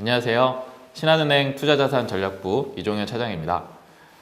안녕하세요. 신한은행 투자자산전략부 이종현 차장입니다.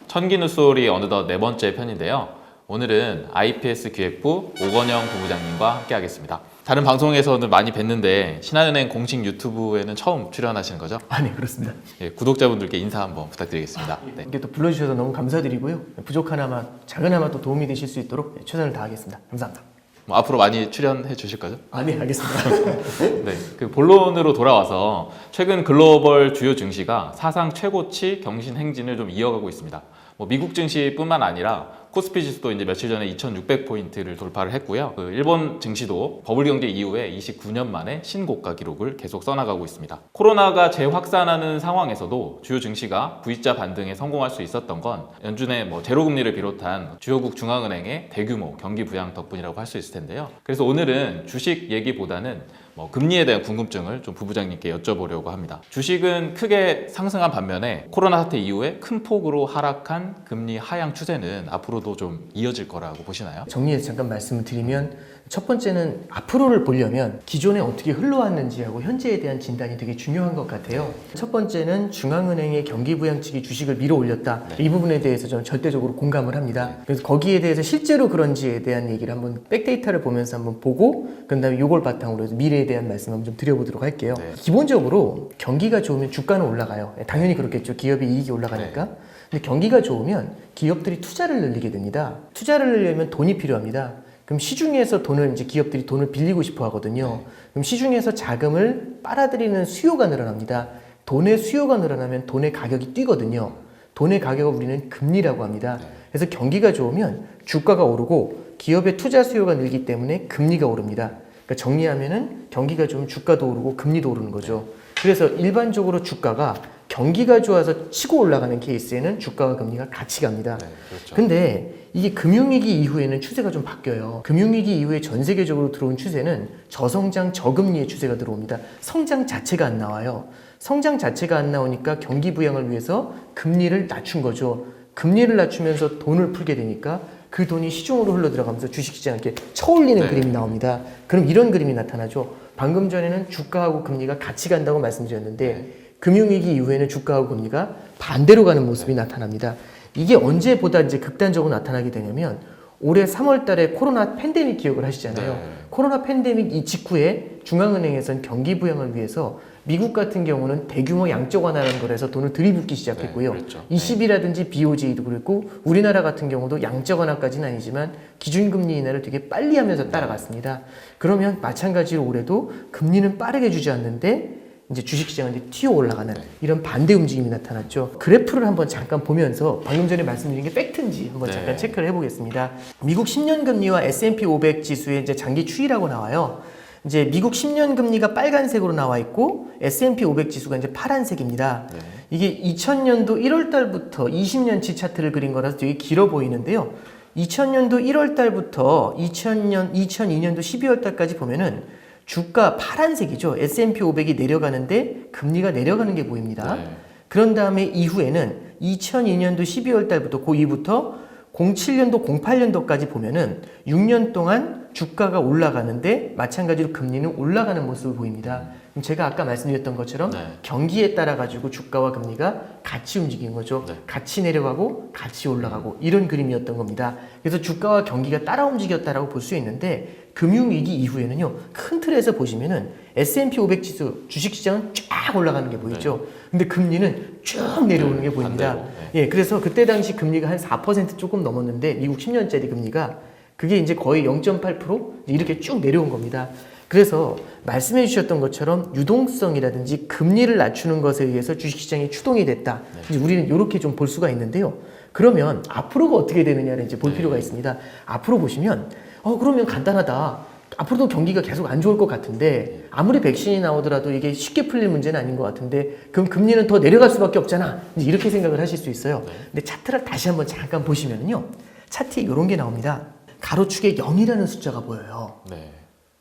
천기누솔이 어느덧 네 번째 편인데요. 오늘은 IPS 기획부 오건영 부부장님과 함께하겠습니다. 다른 방송에서는 많이 뵀는데 신한은행 공식 유튜브에는 처음 출연하시는 거죠? 아, 네, 그렇습니다. 예, 구독자분들께 인사 한번 부탁드리겠습니다. 네. 이렇게 또 불러주셔서 너무 감사드리고요. 부족하나마, 작은나마 또 도움이 되실 수 있도록 최선을 다하겠습니다. 감사합니다. 뭐 앞으로 많이 출연해 주실 거죠? 아, 네, 알겠습니다. 네, 그 본론으로 돌아와서 최근 글로벌 주요 증시가 사상 최고치 경신 행진을 좀 이어가고 있습니다. 뭐 미국 증시뿐만 아니라 코스피 지수도 이제 며칠 전에 2,600포인트를 돌파를 했고요. 그 일본 증시도 버블 경제 이후에 29년 만에 신고가 기록을 계속 써나가고 있습니다. 코로나가 재확산하는 상황에서도 주요 증시가 V자 반등에 성공할 수 있었던 건 연준의 뭐 제로 금리를 비롯한 주요국 중앙은행의 대규모 경기 부양 덕분이라고 할 수 있을 텐데요. 그래서 오늘은 주식 얘기보다는 뭐 금리에 대한 궁금증을 좀 부부장님께 여쭤보려고 합니다. 주식은 크게 상승한 반면에 코로나 사태 이후에 큰 폭으로 하락한 금리 하향 추세는 앞으로도 좀 이어질 거라고 보시나요? 정리해서 잠깐 말씀을 드리면 첫 번째는 앞으로를 보려면 기존에 어떻게 흘러왔는지하고 현재에 대한 진단이 되게 중요한 것 같아요. 첫 번째는 중앙은행의 경기 부양책이 주식을 밀어 올렸다. 이 부분에 대해서 저는 절대적으로 공감을 합니다. 그래서 거기에 대해서 실제로 그런지에 대한 얘기를 한번 백데이터를 보면서 한번 보고 그 다음에 이걸 바탕으로 해서 미래에 대한 말씀 한번 좀 드려보도록 할게요. 네. 기본적으로 경기가 좋으면 주가는 올라가요. 당연히 그렇겠죠. 기업의 이익이 올라가니까. 근데 경기가 좋으면 기업들이 투자를 늘리게 됩니다. 투자를 늘려면 돈이 필요합니다. 그럼 시중에서 돈을 이제 기업들이 돈을 빌리고 싶어 하거든요. 그럼 시중에서 자금을 빨아들이는 수요가 늘어납니다. 돈의 수요가 늘어나면 돈의 가격이 뛰거든요. 돈의 가격을 우리는 금리라고 합니다. 그래서 경기가 좋으면 주가가 오르고 기업의 투자 수요가 늘기 때문에 금리가 오릅니다. 그러니까 정리하면은 경기가 좋으면 주가도 오르고 금리도 오르는 거죠. 그래서 일반적으로 주가가 경기가 좋아서 치고 올라가는 케이스에는 주가와 금리가 같이 갑니다. 네, 그렇죠. 근데 이게 금융위기 이후에는 추세가 좀 바뀌어요. 금융위기 이후에 전 세계적으로 들어온 추세는 저성장 저금리의 추세가 들어옵니다. 성장 자체가 안 나와요. 성장 자체가 안 나오니까 경기 부양을 위해서 금리를 낮춘 거죠. 금리를 낮추면서 돈을 풀게 되니까 그 돈이 시중으로 흘러 들어가면서 주식시장에 이렇게 쳐올리는 네. 그림이 나옵니다. 그럼 이런 그림이 나타나죠. 방금 전에는 주가하고 금리가 같이 간다고 말씀드렸는데 금융위기 이후에는 주가하고 금리가 반대로 가는 모습이 나타납니다. 이게 언제보다 이제 극단적으로 나타나게 되냐면 올해 3월 달에 코로나 팬데믹 기억을 하시잖아요. 네. 코로나 팬데믹 이 직후에 중앙은행에서는 경기 부양을 위해서 미국 같은 경우는 대규모 양적 완화라는 걸 해서 돈을 들이붓기 시작했고요. 네, 그랬죠. 20이라든지 BOJ도 그랬고 우리나라 같은 경우도 양적 완화까지는 아니지만 기준금리 인하를 되게 빨리 하면서 따라갔습니다. 그러면 마찬가지로 올해도 금리는 빠르게 주지 않는데 이제 주식시장은 이제 튀어 올라가는 이런 반대 움직임이 나타났죠. 그래프를 한번 잠깐 보면서 방금 전에 말씀드린 게 팩트인지 한번 네. 잠깐 체크를 해보겠습니다. 미국 10년 금리와 S&P 500 지수의 이제 장기 추이라고 나와요. 이제 미국 10년 금리가 빨간색으로 나와 있고 S&P 500 지수가 이제 파란색입니다. 네. 이게 2000년도 1월 달부터 20년치 차트를 그린 거라서 되게 길어 보이는데요. 2000년도 1월 달부터 2000년 2002년도 12월 달까지 보면은 주가 파란색이죠. S&P 500이 내려가는데 금리가 내려가는 게 보입니다. 네. 그런 다음에 이후에는 2002년도 12월 달부터 그 이후부터 07년도 08년도까지 보면은 6년 동안 주가가 올라가는데 마찬가지로 금리는 올라가는 모습을 보입니다. 그럼 제가 아까 말씀드렸던 것처럼 네. 경기에 따라 가지고 주가와 금리가 같이 움직인 거죠. 네. 같이 내려가고 같이 올라가고 이런 그림이었던 겁니다. 그래서 주가와 경기가 따라 움직였다라고 볼 수 있는데 금융 위기 이후에는요 큰 틀에서 보시면은 S&P 500 지수 주식시장은 쫙 올라가는 게 보이죠. 근데 금리는 쭉 내려오는 게 네, 보입니다. 반대로, 네. 예, 그래서 그때 당시 금리가 한 4% 조금 넘었는데 미국 10년짜리 금리가 그게 이제 거의 0.8% 이렇게 쭉 내려온 겁니다. 그래서 말씀해 주셨던 것처럼 유동성이라든지 금리를 낮추는 것에 의해서 주식시장이 추동이 됐다. 이제 우리는 이렇게 좀 볼 수가 있는데요. 그러면 앞으로가 어떻게 되느냐를 이제 볼 필요가 있습니다. 앞으로 보시면 어 그러면 간단하다. 앞으로도 경기가 계속 안 좋을 것 같은데 아무리 백신이 나오더라도 이게 쉽게 풀릴 문제는 아닌 것 같은데 그럼 금리는 더 내려갈 수밖에 없잖아. 이렇게 생각을 하실 수 있어요. 근데 차트를 다시 한번 잠깐 보시면요. 차트에 이런 게 나옵니다. 가로축에 0이라는 숫자가 보여요. 네.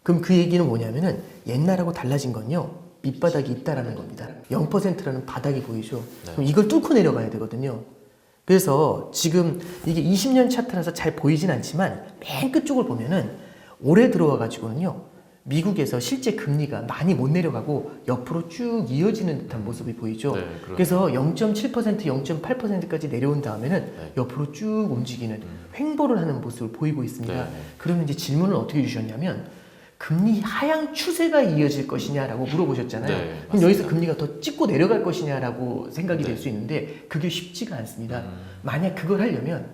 그럼 그 얘기는 뭐냐면은 옛날하고 달라진 건요. 밑바닥이 있다라는 겁니다. 0%라는 바닥이 보이죠. 그럼 이걸 뚫고 내려가야 되거든요. 그래서 지금 이게 20년 차트라서 잘 보이진 않지만 맨 끝쪽을 보면은 올해 들어와 가지고는요. 미국에서 실제 금리가 많이 못 내려가고 옆으로 쭉 이어지는 듯한 모습이 보이죠. 네, 그래서 0.7% 0.8%까지 내려온 다음에는 네. 옆으로 쭉 움직이는 횡보를 하는 모습을 보이고 있습니다. 네. 그러면 이제 질문을 어떻게 주셨냐면 금리 하향 추세가 이어질 것이냐라고 물어보셨잖아요. 네, 그럼 맞습니다. 여기서 금리가 더 찍고 내려갈 것이냐라고 생각이 네. 될수 있는데 그게 쉽지가 않습니다. 음, 만약 그걸 하려면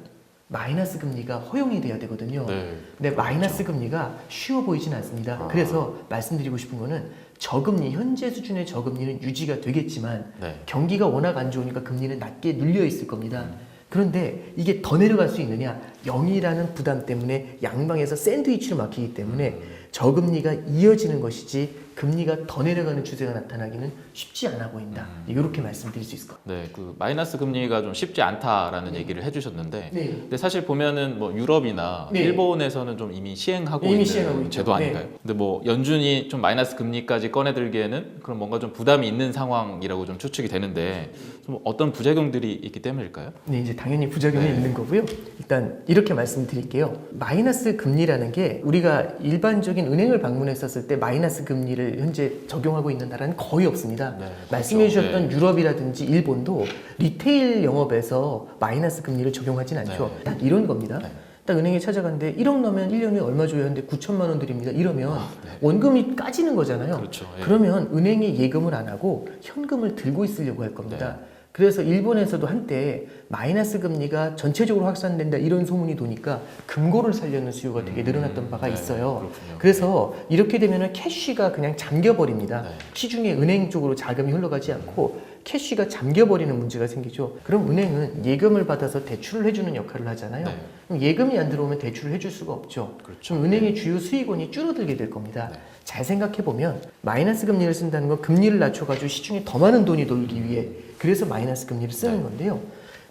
마이너스 금리가 허용이 돼야 되거든요. 네. 근데 마이너스 금리가 쉬워 보이진 않습니다. 아. 그래서 말씀드리고 싶은 거는 저금리 현재 수준의 저금리는 유지가 되겠지만 네. 경기가 워낙 안 좋으니까 금리는 낮게 눌려 있을 겁니다. 그런데 이게 더 내려갈 수 있느냐? 0이라는 부담 때문에 양방에서 샌드위치로 막히기 때문에 저금리가 이어지는 것이지 금리가 더 내려가는 추세가 나타나기는 쉽지 않아 보인다. 이렇게 말씀드릴 수 있을 것 네, 그 마이너스 금리가 좀 쉽지 않다라는 얘기를 해주셨는데, 같아요. 네. 근데 사실 보면은 뭐 유럽이나 네. 일본에서는 좀 이미 시행하고 이미 있는 시행하고 있죠. 제도 네. 아닌가요? 근데 뭐 연준이 좀 마이너스 금리까지 꺼내들기에는 그런 뭔가 좀 부담이 있는 상황이라고 좀 추측이 되는데, 좀 어떤 부작용들이 있기 때문일까요? 네, 이제 당연히 부작용이 네. 있는 거고요. 일단 이렇게 말씀드릴게요. 마이너스 금리라는 게 우리가 일반적인 은행을 방문했었을 때 마이너스 금리를 현재 적용하고 있는 나라는 거의 없습니다. 네, 말씀해 그렇죠. 주셨던 유럽이라든지 일본도 리테일 영업에서 마이너스 금리를 적용하진 않죠. 네. 딱 이런 겁니다. 네. 딱 은행에 찾아갔는데 1억 넣으면 1년에 얼마 줘야 하는데 9천만 원 드립니다. 이러면 네. 원금이 까지는 거잖아요. 그렇죠. 예. 그러면 은행에 예금을 안 하고 현금을 들고 있으려고 할 겁니다. 네. 그래서 일본에서도 한때 마이너스 금리가 전체적으로 확산된다 이런 소문이 도니까 금고를 살려는 수요가 되게 늘어났던 바가 네, 있어요. 그렇군요. 그래서 이렇게 되면 캐시가 그냥 잠겨버립니다. 네. 시중에 은행 쪽으로 자금이 흘러가지 않고 캐시가 잠겨버리는 문제가 생기죠. 그럼 은행은 예금을 받아서 대출을 해주는 역할을 하잖아요. 네. 그럼 예금이 안 들어오면 대출을 해줄 수가 없죠. 그렇죠. 그럼 은행의 주요 수익원이 줄어들게 될 겁니다. 네. 잘 생각해 보면 마이너스 금리를 쓴다는 건 금리를 낮춰가지고 시중에 더 많은 돈이 돌기 위해 그래서 마이너스 금리를 쓰는 네. 건데요.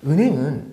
은행은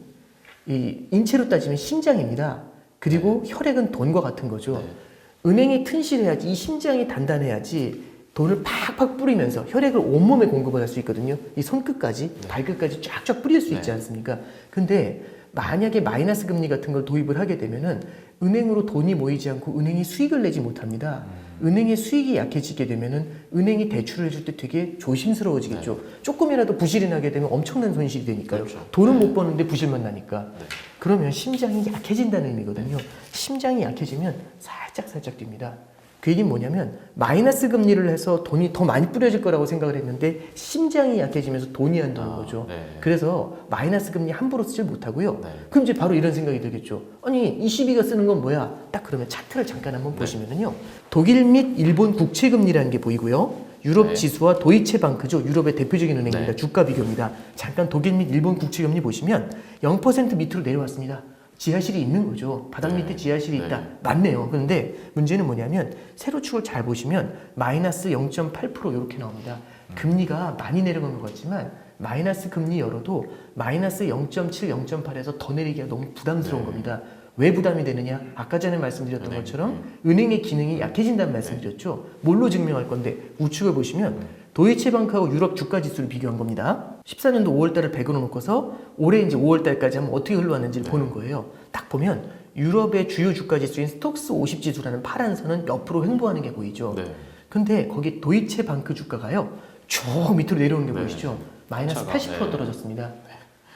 이 인체로 따지면 심장입니다. 그리고 혈액은 돈과 같은 거죠. 네. 은행이 튼실해야지 이 심장이 단단해야지 돈을 팍팍 뿌리면서 혈액을 온몸에 공급을 할 수 있거든요. 이 손끝까지 발끝까지 쫙쫙 뿌릴 수 있지 네. 않습니까? 근데 만약에 마이너스 금리 같은 걸 도입을 하게 되면은 은행으로 돈이 모이지 않고 은행이 수익을 내지 못합니다. 음. 은행의 수익이 약해지게 되면은 은행이 대출을 해줄 때 되게 조심스러워지겠죠. 조금이라도 부실이 나게 되면 엄청난 손실이 되니까요. 네. 그렇죠. 돈은 못 버는데 부실만 나니까. 네. 그러면 심장이 약해진다는 의미거든요. 심장이 약해지면 살짝 살짝 뜁니다. 그 얘기는 뭐냐면 마이너스 금리를 해서 돈이 더 많이 뿌려질 거라고 생각을 했는데 심장이 약해지면서 돈이 안 도는 아, 거죠. 네. 그래서 마이너스 금리 함부로 쓰질 못하고요. 네. 그럼 이제 바로 이런 생각이 들겠죠. 아니 ECB가 쓰는 건 뭐야? 딱 그러면 차트를 잠깐 한번 네. 보시면은요. 독일 및 일본 국채 금리라는 게 보이고요. 유럽 네. 지수와 도이체 방크죠. 유럽의 대표적인 은행입니다. 네. 주가 비교입니다. 잠깐 독일 및 일본 국채 금리 보시면 0% 밑으로 내려왔습니다. 지하실이 있는 거죠. 바닥 네. 밑에 지하실이 네. 있다. 맞네요. 그런데 문제는 뭐냐면 세로축을 잘 보시면 마이너스 0.8% 이렇게 나옵니다. 금리가 많이 내려간 것 같지만 마이너스 금리 열어도 마이너스 0.7, 0.8에서 더 내리기가 너무 부담스러운 네. 겁니다. 왜 부담이 되느냐? 아까 전에 말씀드렸던 은행. 것처럼 은행의 기능이 약해진다는 말씀드렸죠. 뭘로 증명할 건데 우측을 보시면 도이체방크하고 유럽 주가 지수를 비교한 겁니다. 14년도 5월 달을 100으로 놓고서 올해 이제 5월 달까지 한번 어떻게 흘러왔는지를 보는 거예요. 딱 보면 유럽의 주요 주가 지수인 스톡스 50 지수라는 파란 선은 옆으로 횡보하는 게 보이죠. 네. 근데 거기 도이체 방크 주가가요. 쭉 밑으로 내려오는 게 네. 보이시죠? 마이너스 차가, 80% 네. 떨어졌습니다.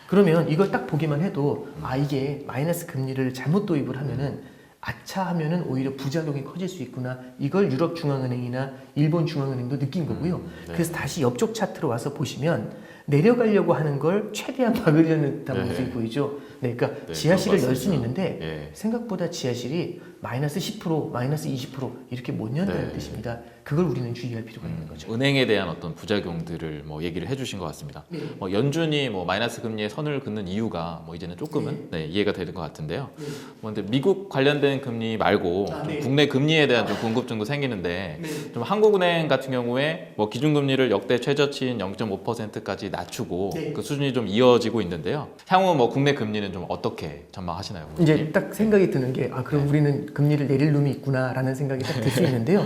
그러면 이걸 딱 보기만 해도 아 이게 마이너스 금리를 잘못 도입을 하면은 아차 하면은 오히려 부작용이 커질 수 있구나. 이걸 유럽 중앙은행이나 일본 중앙은행도 느낀 거고요. 음, 네. 그래서 다시 옆쪽 차트로 와서 보시면 내려가려고 하는 걸 최대한 막으려는 듯한 네. 모습이 보이죠. 네, 그러니까 네, 지하실을 열 수는. 있는데 예. 생각보다 지하실이 마이너스 10%, 마이너스 20% 이렇게 못 연다는 네. 뜻입니다. 그걸 우리는 주의할 필요가 있는 거죠. 은행에 대한 어떤 부작용들을 뭐 얘기를 해주신 것 같습니다. 네. 뭐 연준이 뭐 마이너스 금리에 선을 긋는 이유가 뭐 이제는 조금은 네, 이해가 되는 것 같은데요. 네. 뭐 근데 미국 관련된 금리 말고 아, 좀 네. 국내 금리에 대한 좀 궁금증도 생기는데 좀 한국은행 같은 경우에 뭐 기준금리를 역대 최저치인 0.5%까지 낮추고 네. 그 수준이 좀 이어지고 있는데요. 향후 뭐 국내 금리는 좀 어떻게 전망하시나요? 이제 딱 생각이 드는 게 아 그럼 우리는 금리를 내릴 놈이 있구나라는 생각이 딱 들 수 있는데요.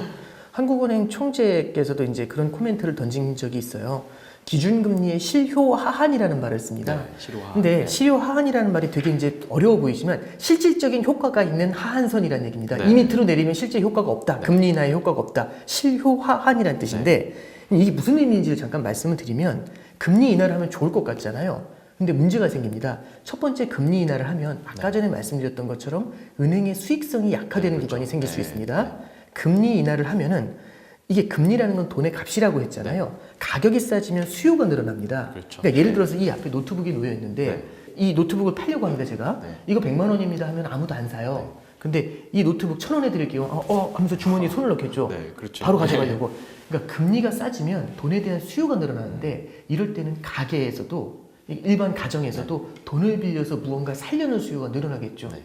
한국은행 총재께서도 이제 그런 코멘트를 던진 적이 있어요. 기준금리의 실효 하한이라는 말을 씁니다. 네, 실효화. 근데 네. 실효 하한이라는 말이 되게 이제 어려워 보이지만 실질적인 효과가 있는 하한선이라는 얘기입니다. 네. 이 밑으로 내리면 실제 효과가 없다. 네. 금리 인하의 효과가 없다. 실효 하한이라는 뜻인데 이게 무슨 의미인지를 잠깐 말씀을 드리면 금리 인하를 하면 좋을 것 같잖아요. 근데 문제가 생깁니다. 첫 번째 금리 인하를 하면 아까 전에 말씀드렸던 것처럼 은행의 수익성이 약화되는 네, 그렇죠. 구간이 생길 수 네, 있습니다. 금리 인하를 하면은 이게 금리라는 건 돈의 값이라고 했잖아요. 가격이 싸지면 수요가 늘어납니다. 네. 그렇죠. 그러니까 예를 네. 들어서 이 앞에 노트북이 놓여 있는데 네. 이 노트북을 팔려고 합니다, 제가. 네. 이거 100만 원입니다 하면 아무도 안 사요. 근데 이 노트북 천 원에 드릴게요. 어, 어 하면서 주머니에 손을 넣겠죠. 네, 그렇죠. 바로 가져가려고. 그러니까 금리가 싸지면 돈에 대한 수요가 늘어나는데 이럴 때는 가게에서도 일반 가정에서도 돈을 빌려서 무언가 살려는 수요가 늘어나겠죠. 네.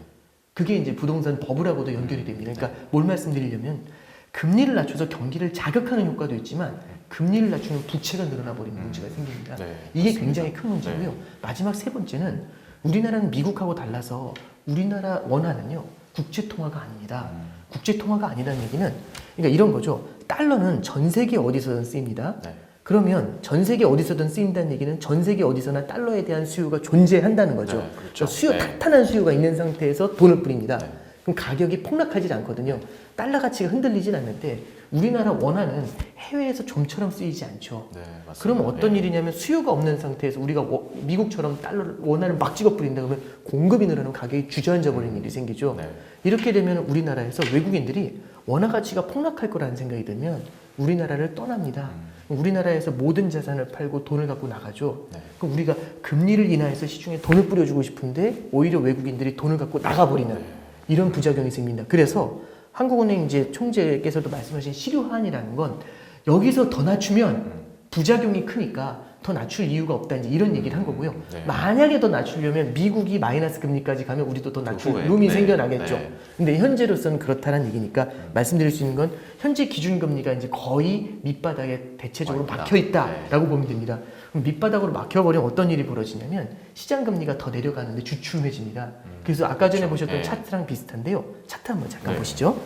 그게 이제 부동산 버블하고도 연결이 됩니다. 그러니까 뭘 말씀드리려면 금리를 낮춰서 경기를 자극하는 효과도 있지만 금리를 낮추면 부채가 늘어나 버리는 문제가 생깁니다. 네, 이게 맞습니다. 굉장히 큰 문제고요. 마지막 세 번째는 우리나라는 미국하고 달라서 우리나라 원화는요 국제 통화가 아닙니다. 음. 국제 통화가 아니라는 얘기는 그러니까 이런 거죠. 달러는 전 세계 어디서든 쓰입니다. 네. 그러면 전 세계 어디서든 쓰인다는 얘기는 전 세계 어디서나 달러에 대한 수요가 존재한다는 거죠. 네, 그렇죠. 그러니까 수요 네. 탄탄한 수요가 있는 상태에서 돈을 뿌립니다. 네. 그럼 가격이 폭락하지 않거든요. 달러 가치가 흔들리진 않는데 우리나라 원화는 해외에서 좀처럼 쓰이지 않죠. 네, 맞습니다. 그러면 어떤 네. 일이냐면 수요가 없는 상태에서 우리가 워- 미국처럼 달러를 원화를 막 찍어 뿌린다 그러면 공급이 늘어나면 가격이 주저앉아 버리는 일이 생기죠. 네. 이렇게 되면 우리나라에서 외국인들이 원화 가치가 폭락할 거라는 생각이 들면 우리나라를 떠납니다. 음. 우리나라에서 모든 자산을 팔고 돈을 갖고 나가죠. 네. 그럼 우리가 금리를 인하해서 시중에 돈을 뿌려주고 싶은데 오히려 외국인들이 돈을 갖고 나가버리는 네. 이런 부작용이 생깁니다. 그래서 한국은행 이제 총재께서도 말씀하신 실효한이라는 건 여기서 더 낮추면 음. 부작용이 크니까 더 낮출 이유가 없다 이제 이런 얘기를 한 거고요. 네. 만약에 더 낮추려면 미국이 마이너스 금리까지 가면 우리도 더 낮출 후에. 룸이 네. 생겨나겠죠. 네. 근데 현재로서는 그렇다는 얘기니까 말씀드릴 수 있는 건 현재 기준 금리가 이제 거의 밑바닥에 대체적으로 거의 막혀 있다라고 보면 됩니다. 그럼 밑바닥으로 막혀버리면 어떤 일이 벌어지냐면 시장 금리가 더 내려가는데 주춤해집니다. 그래서 아까 전에 그렇죠. 보셨던 네. 차트랑 비슷한데요. 차트 한번 잠깐 네. 보시죠.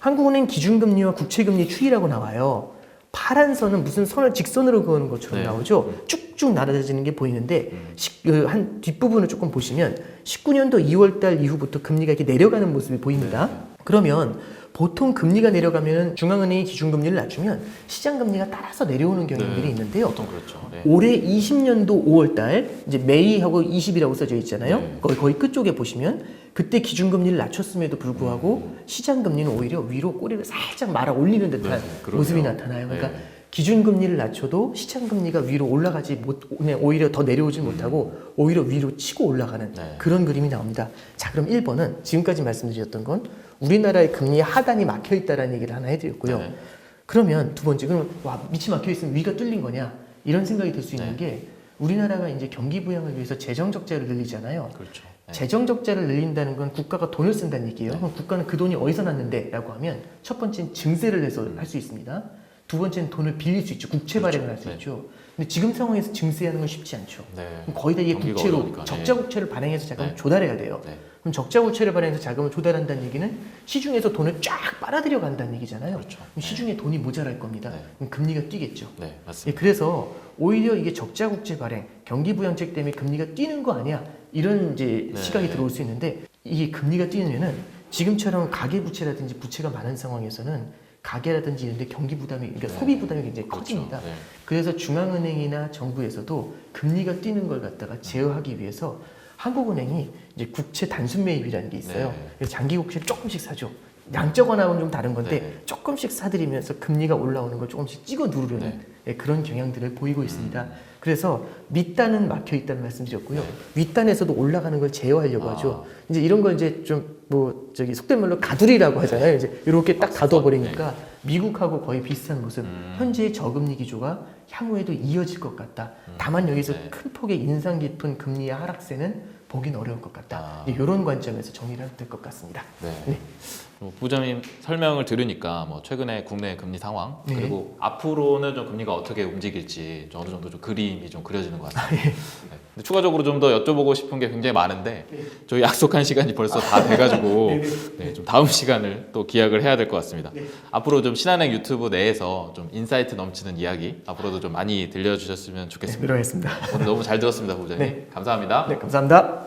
한국은행 기준금리와 국채금리 추이라고 나와요. 파란 선은 무슨 선을 직선으로 그어는 것처럼 네. 나오죠. 쭉쭉 날아다니는 게 보이는데 음. 시- 그 한 뒷부분을 조금 보시면 19년도 2월달 이후부터 금리가 이렇게 내려가는 모습이 보입니다. 네. 그러면 보통 금리가 내려가면 중앙은행이 기준금리를 낮추면 시장금리가 따라서 내려오는 경향들이 네. 있는데요. 보통 그렇죠. 네. 올해 20년도 5월달 이제 메이하고 20이라고 써져 있잖아요. 네. 거의 거의 끝쪽에 보시면 그때 기준금리를 낮췄음에도 불구하고 시장금리는 오히려 위로 꼬리를 살짝 말아 올리는 듯한 네, 그러네요. 모습이 나타나요. 그러니까 네. 기준금리를 낮춰도 시장금리가 위로 올라가지 못, 네, 오히려 더 내려오지 못하고 오히려 위로 치고 올라가는 네. 그런 그림이 나옵니다. 자, 그럼 1번은 지금까지 말씀드렸던 건 우리나라의 금리 하단이 막혀 있다라는 얘기를 하나 해드렸고요. 네. 그러면 두 번째, 그럼 와 밑이 막혀 있으면 위가 뚫린 거냐 이런 생각이 들 수 있는 네. 게 우리나라가 이제 경기 부양을 위해서 재정 적자를 늘리잖아요. 그렇죠. 네. 재정 적자를 늘린다는 건 국가가 돈을 쓴다는 얘기예요. 네. 그럼 국가는 그 돈이 어디서 났는데라고 하면 첫 번째는 증세를 해서 할수 있습니다. 두 번째는 돈을 빌릴 수 있죠. 국채 그렇죠. 발행을 할 수 네. 있죠. 근데 지금 상황에서 증세하는 건 쉽지 않죠. 네. 거의 다 이게 국채로 어려우니까, 네. 적자 국채를 발행해서 자금을 네. 조달해야 돼요. 네. 그럼 적자 국채를 발행해서 자금을 조달한다는 얘기는 시중에서 돈을 쫙 빨아들여 간다는 얘기잖아요. 그렇죠. 그럼 시중에 돈이 모자랄 겁니다. 네. 그럼 금리가 뛰겠죠. 네, 예, 맞습니다. 그래서 오히려 이게 적자 국채 발행, 경기 부양책 때문에 금리가 뛰는 거 아니야? 이런 이제 네. 시각이 들어올 수 있는데 이게 금리가 뛰면은 지금처럼 가계 부채라든지 부채가 많은 상황에서는 가계라든지 이런 데 경기 부담이 그러니까 네. 소비 부담이 굉장히 그렇죠. 커집니다. 네. 그래서 중앙은행이나 정부에서도 금리가 뛰는 걸 갖다가 제어하기 위해서 한국은행이 이제 국채 단순 매입이라는 게 있어요. 네. 그래서 장기 국채를 조금씩 사죠. 양적 완화는 좀 다른 건데 네. 조금씩 사들이면서 금리가 올라오는 걸 조금씩 찍어 누르려는 네. 예, 그런 경향들을 보이고 있습니다. 그래서 밑단은 막혀 있다는 말씀드렸고요. 네. 윗단에서도 올라가는 걸 제어하려고 아. 하죠. 이제 이런 걸 이제 좀 뭐 저기 속된 말로 가두리라고 하잖아요. 이제 이렇게 딱 닫아 버리니까 미국하고 거의 비슷한 모습. 음. 현재의 저금리 기조가 향후에도 이어질 것 같다. 음. 다만 여기서 네. 큰 폭의 인상 깊은 금리의 하락세는 보긴 어려울 것 같다. 아. 이런 관점에서 정리를 해도 될 것 같습니다. 네. 네. 뭐 부장님 설명을 들으니까 뭐 최근에 국내 금리 상황 네. 그리고 앞으로는 좀 금리가 어떻게 움직일지 좀 어느 정도 좀 그림이 좀 그려지는 것 같습니다. 네. 근데 추가적으로 좀 더 여쭤보고 싶은 게 굉장히 많은데 저희 약속한 시간이 벌써 다 돼가지고 네, 네. 네, 좀 다음 시간을 또 기약을 해야 될 것 같습니다. 네. 앞으로 좀 신한은행 유튜브 내에서 좀 인사이트 넘치는 이야기 앞으로도 좀 많이 들려주셨으면 네, 좋겠습니다. 노력하겠습니다. 오늘 너무 잘 들었습니다, 부장님. 네. 감사합니다. 네, 감사합니다.